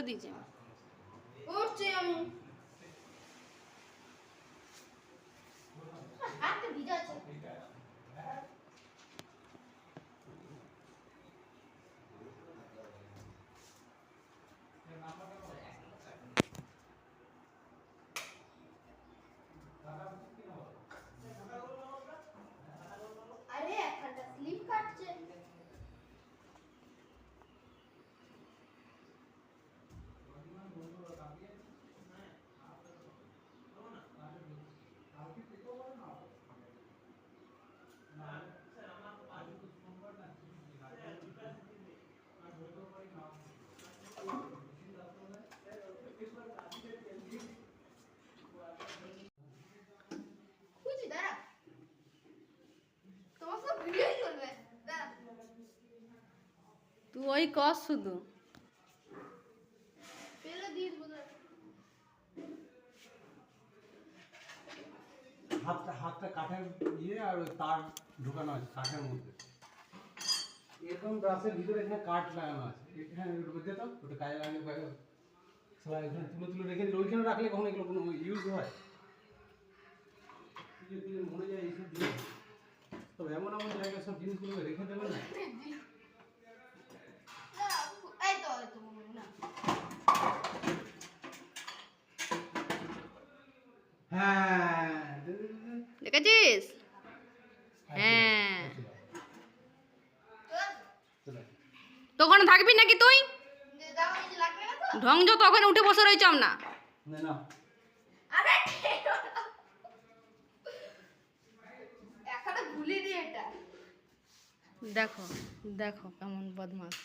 করে দিয়েছি। উঠছি আমি তুই ওই কর শুধু। হাতটা হাতটা কাঠের ইয়ে আর ওই তার ঢুকানো আছে কাঠের মধ্যে। এরকম ব্রাশের ভিতরে এখানে কাঠ লাগানো আছে। এখানে ওটা বুঝতে তো ওটা কাজে লাগালে পাবে সবাই এখানে তুলে তুলে রেখে দিলে ওইখানে রাখলে কখনো এগুলো কোনো ইউজ হয়? মনে যায় এইসব জিনিস। তবে এমন এমন জায়গায় সব জিনিসগুলো রেখে দেবেন না। হ্যাঁ। দেখেছিস? হ্যাঁ। চলে তো ওখানে থাকবি নাকি তুই? ঢং যত ওখানে উঠে বসে রয়েছাম না দেখো দেখো কেমন বদমাস